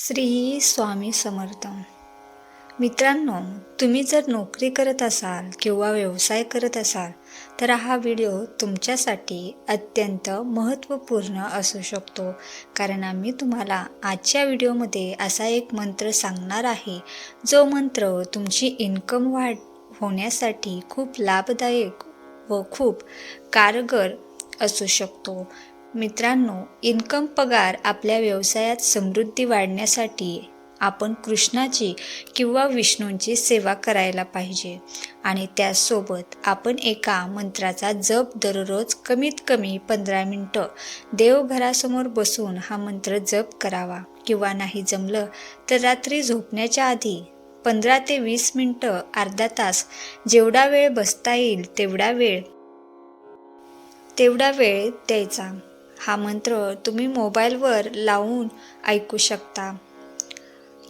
श्री स्वामी समर्थ. मित्रांनो तुम्ही जर नोकरी करत असाल किंवा व्यवसाय करत असाल तर हा व्हिडिओ तुमच्यासाठी अत्यंत महत्त्वपूर्ण असू शकतो. कारण आम्ही तुम्हाला आजच्या व्हिडिओमध्ये असा एक मंत्र सांगणार आहे जो मंत्र तुमची इन्कम वाढ होण्यासाठी खूप लाभदायक व खूप कारगर असू शकतो. मित्रांनो इन्कम पगार आपल्या व्यवसायात समृद्धी वाढण्यासाठी आपण कृष्णाची किंवा विष्णूंची सेवा करायला पाहिजे. आणि त्यासोबत आपण एका मंत्राचा जप दररोज कमीत कमी पंधरा मिनटं देवघरासमोर बसून हा मंत्र जप करावा. किंवा नाही जमलं तर रात्री झोपण्याच्या आधी पंधरा ते वीस मिनटं अर्धा तास जेवढा वेळ बसता येईल तेवढा वेळ तेवढा वेळ द्यायचा. हा मंत्र तुम्ही मोबाईलवर लावून ऐकू शकता.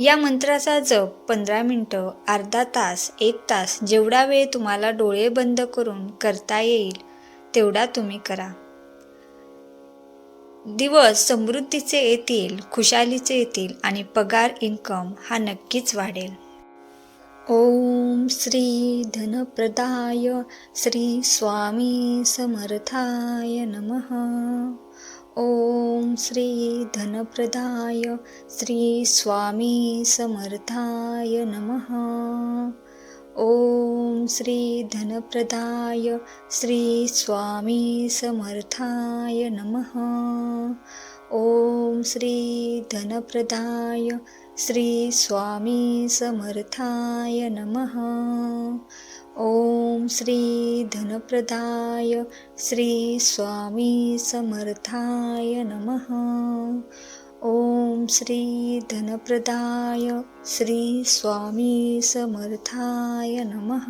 या मंत्राचा जप पंधरा मिनटं अर्धा तास एक तास जेवढा वेळ तुम्हाला डोळे बंद करून करता येईल तेवढा तुम्ही करा. दिवस समृद्धीचे येतील खुशालीचे येतील आणि पगार इन्कम हा नक्कीच वाढेल. ओम श्री धनप्रदाय श्री स्वामी समर्थाय नमः. ओम श्री धनप्रदाय श्री स्वामी समर्थाय नमः। ओम श्री धनप्रदाय श्री स्वामी समर्थाय नमः। ओम श्री धनप्रदाय श्री स्वामी समर्थाय नमः। ओम श्री धनप्रदाय श्री स्वामी समर्थाय नमः। ओम श्री धनप्रदाय श्री स्वामी समर्थाय नमः।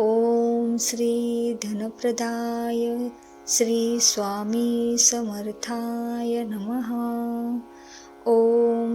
ओम श्री धनप्रदाय श्री स्वामी समर्थाय नमः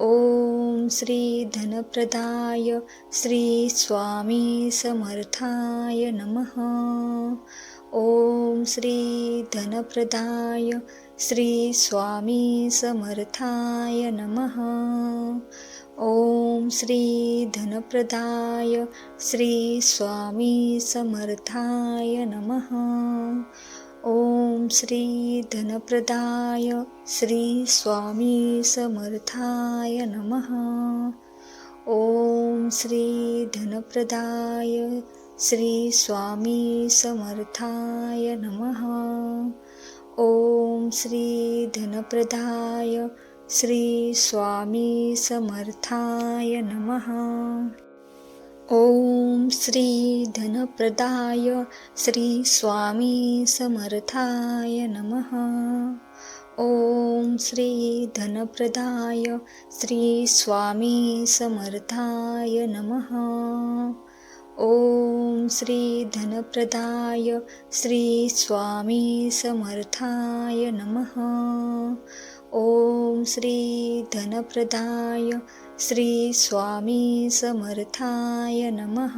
ओम श्री धनप्रदाय श्री समर्थाय नमः। ओम श्री धनप्रदाय समर्थाय नमः। ओम श्री धनप्रदाय समर्थाय नमः ओम श्री धनप्रदाय श्री समर्थाय नमः। ओम श्री धनप्रदाय समर्थाय नमः। ओम श्री धनप्रदाय समर्थाय नमः ओम श्री धनप्रदाय श्री स्वामी समर्थाय नमः। ओम श्री धनप्रदाय श्री स्वामी समर्थाय नमः। ओम श्री धनप्रदाय श्री स्वामी समर्थाय नमः। ओम श्री धनप्रदाय श्री स्वामी समर्थाय नमः।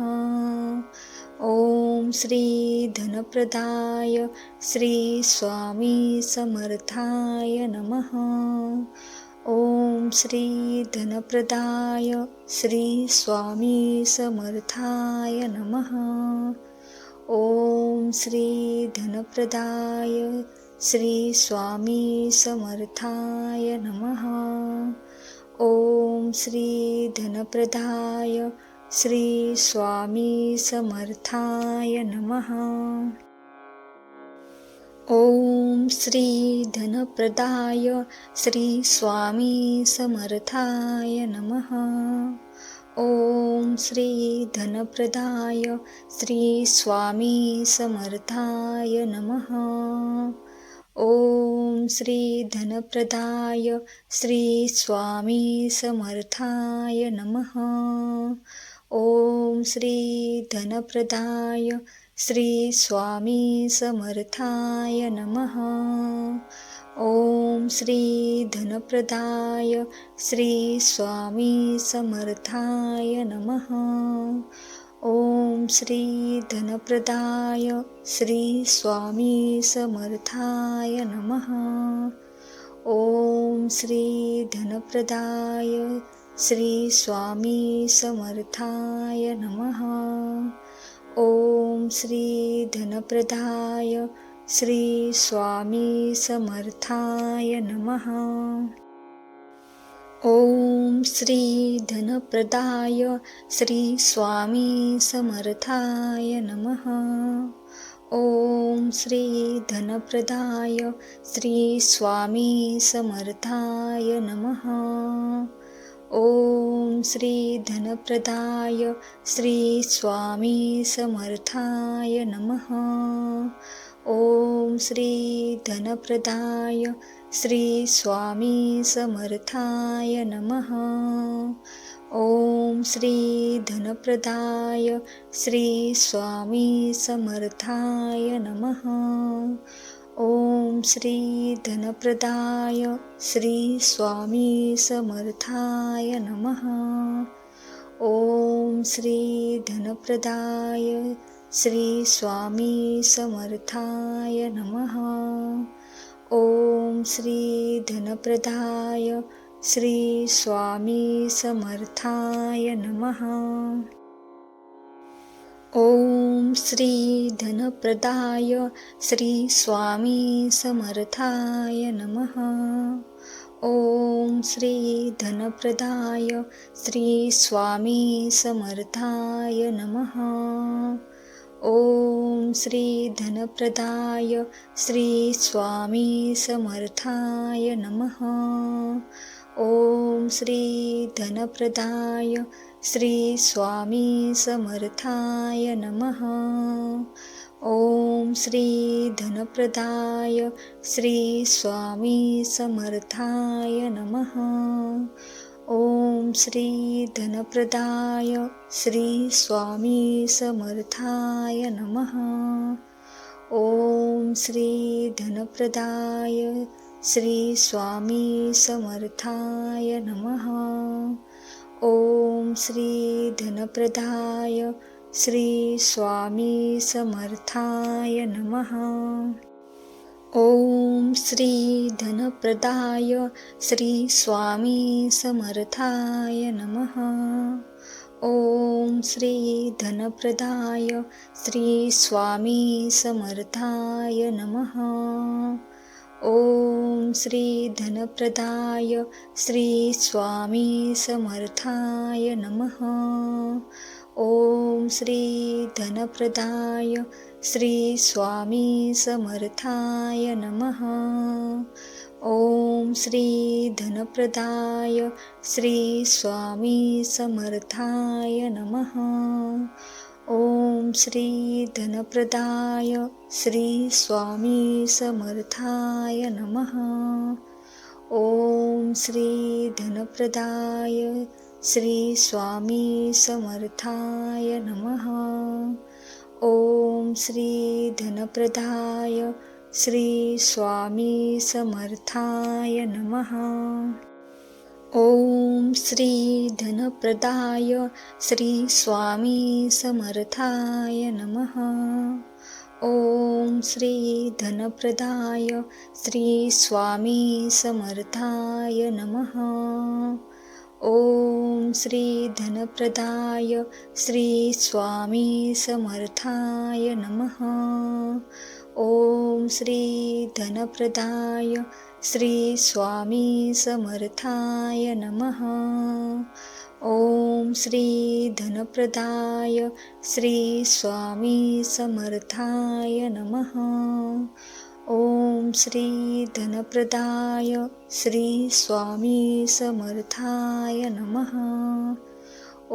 ओम श्री धनप्रदाय श्री स्वामी समर्थाय नमः। ओम श्री धनप्रदाय श्री स्वामी समर्थाय नमः। ओम श्री धनप्रदाय श्री स्वामी समर्थाय नमः ओम श्री धनप्रदाय श्री स्वामी समर्थाय नमः। ओम श्री धनप्रदाय श्री स्वामी समर्थाय नमः। ओम श्री धनप्रदाय श्री स्वामी समर्थाय नमः ओम श्री धनप्रदाय श्री समर्थाय नमः। ओम श्री धनप्रदाय समर्थाय नमः। ओम श्री धनप्रदाय समर्थाय नमः ओम श्री धनप्रदाय श्री समर्थाय नमः। ओम श्री धनप्रदाय समर्थाय नमः। ओम श्री धनप्रदाय समर्थाय नमः ओम श्री धनप्रदाय श्री स्वामी समर्थाय नमः। ओम श्री धनप्रदाय श्री स्वामी समर्थाय नमः। ओम श्री धनप्रदाय श्री स्वामी समर्थाय नमः। ओम श्री धनप्रदाय श्री स्वामी समर्थाय नमः। ओम श्री धनप्रदाय श्री स्वामी समर्थाय नमः। ओम श्री धनप्रदाय श्री स्वामी समर्थाय नमः। ओम श्री धनप्रदाय श्री स्वामी समर्थाय नमः ओम श्री धनप्रदाय श्री स्वामी समर्थाय नमः। ओम श्री धनप्रदाय श्री स्वामी समर्थाय नमः। ओम श्री धनप्रदाय श्री स्वामी समर्थाय नमः ओम श्री धनप्रदाय श्री समर्थाय नमः। ओम श्री धनप्रदाय समर्थाय नमः। ओम श्री धनप्रदाय श्री समर्थाय नमः ओम श्री धनप्रदाय श्री समर्थाय नमः। ओम श्री धनप्रदाय समर्थाय नमः। ओम श्री धनप्रदाय समर्थाय नमः ओम श्री धनप्रदाय श्री स्वामी समर्थाय नमः। ओम श्री धनप्रदाय श्री स्वामी समर्थाय नमः। ओम श्री धनप्रदाय श्री स्वामी समर्थाय नमः। ओम श्री धनप्रदाय श्री स्वामी समर्थाय नमः। ओम श्री धनप्रदाय श्री स्वामी समर्थाय नमः। ओम श्री धनप्रदाय श्री स्वामी समर्थाय नमः। ओम श्री धनप्रदाय श्री स्वामी समर्थाय नमः ओम श्री स्वामी नमः। ओम श्री धनप्रदाय श्री स्वामी समर्थाय नमः। ओम श्री धनप्रदाय श्री स्वामी समर्थाय नमः ओम श्री धनप्रदाय श्री स्वामी समर्थाय नमः। ओम श्री धनप्रदाय श्री स्वामी समर्थाय नमः। ओम श्री धनप्रदाय श्री स्वामी समर्थाय नमः ओम श्री धनप्रदाय श्री समर्थाय नमः।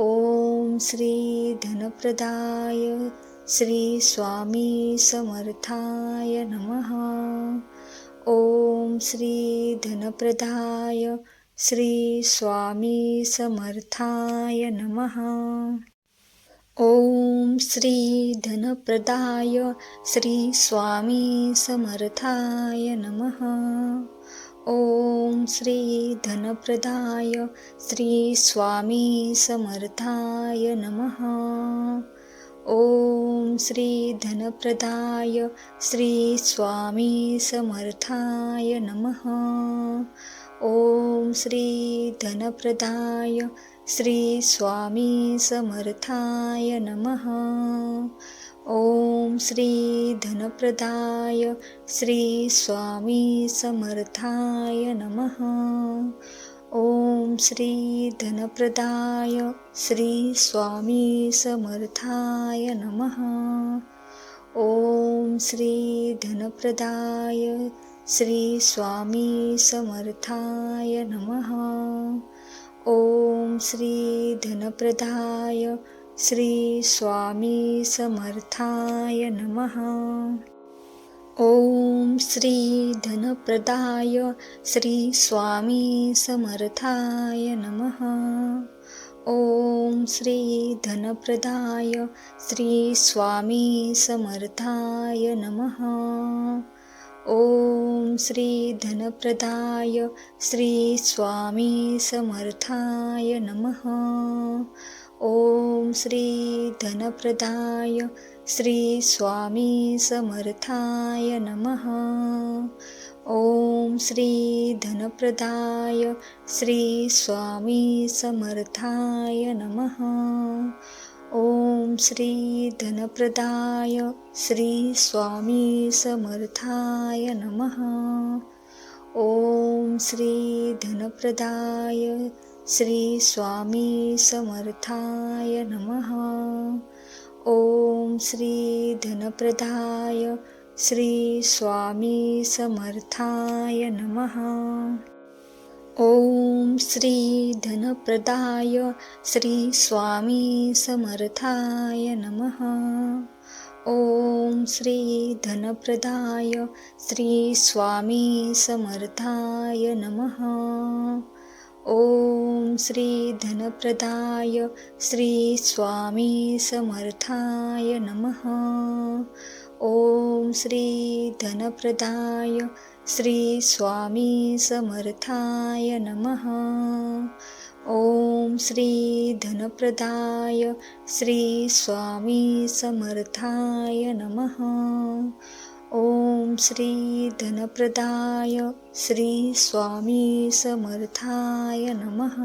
ओम श्री धनप्रदाय समर्थाय नमः। ओम श्री धनप्रदाय समर्थाय नमः ओम श्री धनप्रदाय श्री स्वामी समर्थाय नमः। ॐ श्री धनप्रदाय श्री स्वामी समर्थाय नमः। ॐ श्री धनप्रदाय श्री स्वामी समर्थाय नमः। श्रीधनप्रदाय धनप्रदाय समर्थाय नमः। ॐ श्रीधनप्रदाय धनप्रदाय समर्थाय नमः। ॐ श्रीधनप्रदाय धनप्रदाय समर्थाय नमः। ॐ श्रीधनप्रदाय श्रीस्वामी समर्थाय नमः। ॐ श्रीधनप्रदाय श्रीस्वामी समर्थाय नमः। ॐ श्रीधनप्रदाय श्रीस्वामी समर्थाय नमः। ॐ श्रीधनप्रदाय श्रीस्वामी समर्थाय नमः। ॐ श्रीधनप्रदाय श्री समर्थाय नमः। ॐ श्रीधनप्रदाय धनप्रदाय समर्थाय नमः। ॐ श्रीधनप्रदाय धनप्रदाय समर्थाय नमः। ॐ श्रीधनप्रदाय श्रीस्वामी समर्थाय नमः। ॐ श्रीधनप्रदाय श्रीस्वामी समर्थाय नमः। ॐ श्रीधनप्रदाय श्रीस्वामी समर्थाय नमः। ॐ श्रीधनप्रदाय श्रीस्वामी समर्थाय नमः। ॐ श्रीधनप्रदाय श्रीस्वामी समर्थाय नमः। ॐ श्रीधनप्रदाय श्रीस्वामी समर्थाय नमः। ॐ श्रीधनप्रदाय श्रीस्वामी समर्थाय नमः। ॐ श्रीधनप्रदाय श्रीस्वामी समर्थाय नमः। ॐ श्रीधनप्रदाय श्रीस्वामी समर्थाय नमः।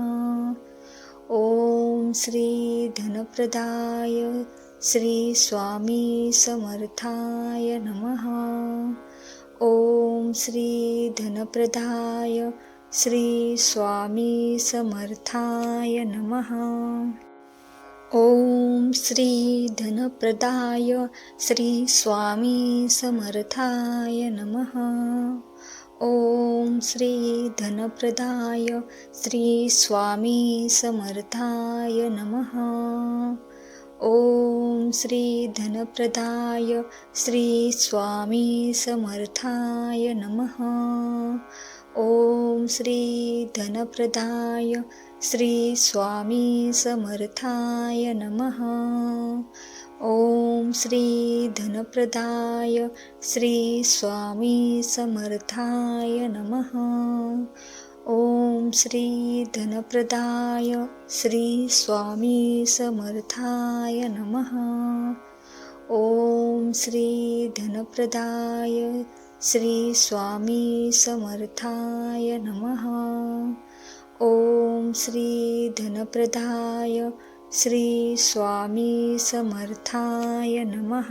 ॐ श्रीधनप्रदाय श्रीस्वामी समर्थाय नमः। श्रीधनप्रदाय श्री स्वामी नमः। ॐ श्रीधनप्रदाय श्रीस्वामीसमर्थाय नमः। ॐ श्रीधनप्रदाय श्रीस्वामीसमर्थाय नमः। ॐ श्रीधनप्रदाय श्री समर्थाय नमः। ॐ श्रीधनप्रदाय धनप्रदाय समर्थाय नमः। ॐ श्रीधनप्रदाय धनप्रदाय समर्थाय नमः। ॐ श्रीधनप्रदाय श्रीस्वामी समर्थाय नमः। ॐ श्रीधनप्रदाय श्रीस्वामी समर्थाय नमः। ॐ श्रीधनप्रदाय श्रीस्वामी समर्थाय नमः।